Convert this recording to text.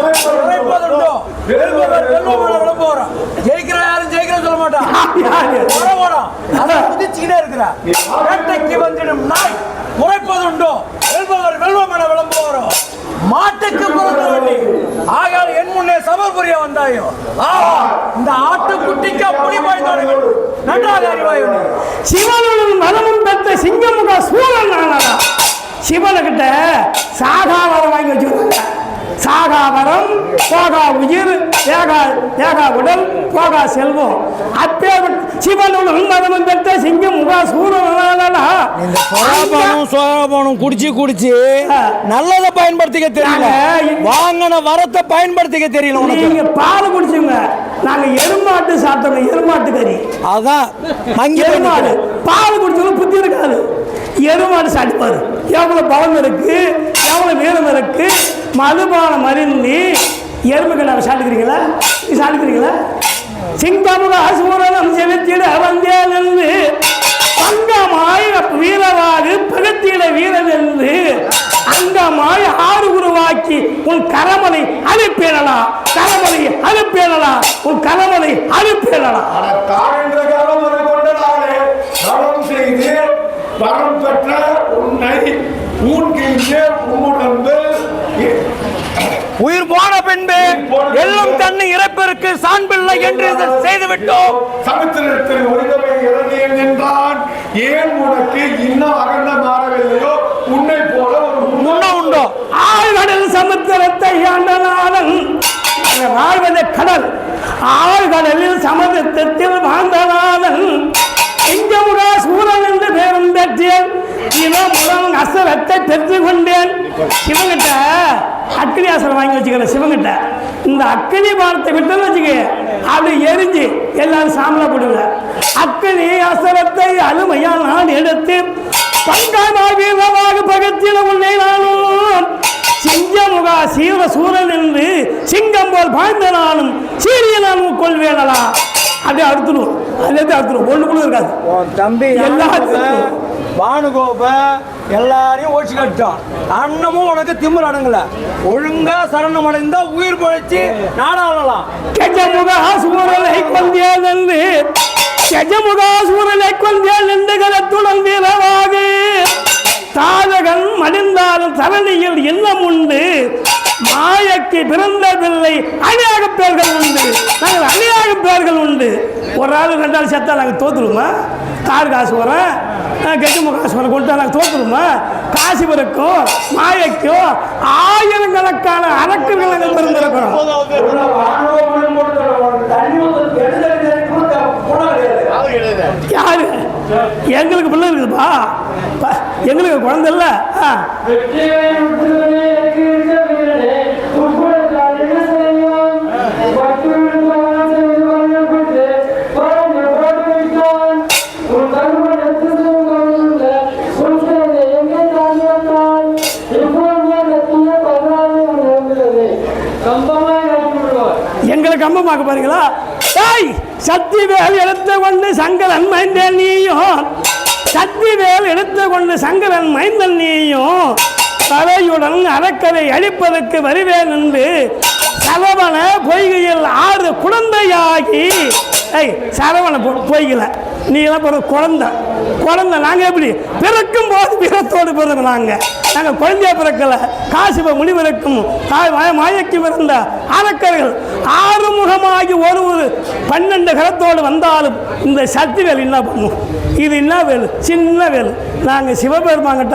உரைப்பதுண்டோ வெல்பவர் விளம்பரம் ஜெயிக்கிற யாரும் ஜெயிக்கிற சொல்ல மாட்டான் யாரு? வர ஓடம் குதிச்சுக்கிட்டே இருக்கிறா. வேட்டைக்கு வந்துடும் நாய் உரைப்பதுண்டோ வெல்பவர் வெல்வமென விளம்பரம் மாட்டுக்கு பிறந்த வண்டி ஆகால் என் முன்னே சபர் புரிய வந்தாயோ? ஆஹா இந்த ஆட்டுக்குட்டிக்கு அப்படி பாய்ந்தார்கள் நன்றாக அறிவாய் நீ. சிவனுடன் மனமும் பெற்ற சிங்கமுக சூழல் நானடா சிவனுக்கிட்ட சாகாவரம் வாங்கி வச்சுருக்காங்க சாகாவரம் போகா உயிர் ஏகா ஏகா உடல் போகா செல்வம். அப்பே சிவனுடன் மனமும் பெற்ற சிங்கமுக சூழல் நானடா சோழாபானம் குடிச்சு குடிச்சு. நல்லதை பயன்படுத்திக்க தெரியல. வாங்கின வரத்தை பயன்படுத்திக்க தெரியல நீங்க பால் குடிச்சுங்க. நாங்க எருமாட்டு சாப்பிட்டோங்க எருமாட்டு கறி. அதான் மங்கி எருமாடு. பால் குடிச்சவங்க புத்தி இருக்காது. எருமாடு சாப்பிடுப்பாரு எவ்வளவு பலம் இருக்கு எவ்வளவு வீரம் இருக்கு மதுபானம் மருந்து எருமைகள் நாங்கள் சாப்பிட்டுக்கிறீங்களா? நீ சாப்பிட்டுக்கிறீங்களா? சிங்கமுக சூரனம் செலுத்திட வந்தேனென்று தங்கமாய் வீரவாறு பகத்திட வீரனென்று அங்கமாய் ஆறு உருவாக்கி உன் கரமலை அனுப்பேனலாம் கரமலை அனுப்பேனலாம் உன் கரமலை அனுப்பேனலாம் தாழ்ந்த வரம் பெற்ற உன்னை மூன்கின்ற உன்னுடன் உயிர் போன பின்பு எல்லும் தன்னை இறப்பிற்கு சான்பில்லை என்று இதை செய்து விட்டோம் சமுத்திரத்தில் ஒளிதவை இறங்கியன் என்றான். ஏன் உனக்கு இன்னும் அகண்ட மாறவில்லையோ? உன்னை போல ஒரு முன்ன உண்டோ? ஆழ்கடல் சமுத்திரத்தை ஆண்டனாதன் வாழ்வதை கடல். ஆழ்கடலில் சமுத்திரத்தில் வாழ்ந்தனாதன் இங்கமுக சூரன் என்று பேரும் பெற்றேன். இவன் முதல் அசரத்தை பெற்று கொண்டேன் சிவங்கிட்ட அக்கினி அசரம் வாங்கி வச்சுக்கிறேன் சிவங்கிட்ட இந்த அக்கினி பானத்தை விட்டுன்னு வச்சுக்க அது எரிஞ்சு எல்லாரும் சாம்பலா போடுங்க அக்கினி அசரத்தை அருமையால் நான் எடுத்து பங்காய் வீரமாக பகத்தில உன்னை நானும். சிங்கமுகா சீர சூரன் என்று சிங்கம் போல் பாய்ந்த நானும். சீரிய நானும் கொள்வேனலா அப்படியே அறுத்துடும் அதுலேருந்து அறுத்துடும் ஒண்ணு கூட இருக்காது. தம்பி எல்லாத்துக்கும். பானுகோப எல்லாரையும் ஓடிச்சு கட்டான் அன்னமும் உனக்கு திமிர் அடங்கல. ஒழுங்கா சரணம் அடைந்தா உயிர் பழைச்சு நாடாளலாம். மடிந்தாலும் தரணியில் இன்னமும் என்று கஜமுகா சூரனை கொண்டேன் என்று கலத்துடன் வீரவாக தாதகன் மடிந்தாலும் தரணியில் எண்ணம் உண்டு பிறந்ததில்லை. பிறந்த அநியாக பேர்கள் உண்டு. நாங்கள் அநியாக பேர்கள் உண்டு. ஒரு ஆள் ரெண்டு ஆள் செத்தா நாங்கள் தோத்துருமா தார் காசு வரேன் கெட்டும காசு வர கொண்டு நாங்கள் தோத்துருமா காசிபுரக்கும் மாயக்கோ ஆயிரக்கணக்கான அரக்கர்கள் நாங்கள் பிறந்திருக்கிறோம். யாரு? எங்களுக்கு பிள்ளை இருக்குதுப்பா. எங்களுக்கு குழந்தை இல்லை. எங்களை எங்களுக்கு பாருங்களா? ஏய் சக்தி வேல் எடுத்து கொண்டு சங்கரன் மைந்தன் நீயும். சக்தி வேல் எடுத்து கொண்டு சங்கரன் மைந்தன் நீயும். தலையுடன் அறக்கரை அழிப்பதற்கு வருவேன் என்று சரவண பொய்கையில் ஆறு குழந்தையாகி ஏய் சரவண பொய்களை பொய்கல நீ எல்லாம் பிறகு குழந்தை. குழந்தை நாங்கள் எப்படி? பிறக்கும் போது பிறத்தோடு பிறகு நாங்கள் நாங்கள் குழந்தைய பிறக்கலை. காசிப முனிவருக்கும் தாய் மாய மாயக்கு பிறந்த அரக்கர்கள் ஆறுமுகமாகி ஒரு ஒரு பன்னெண்டு கரத்தோடு வந்தாலும் இந்த சக்தி வேல் என்ன பண்ணும். இது என்ன வேலு சின்ன வேலு நாங்கள் சிவபெருமாங்கிட்ட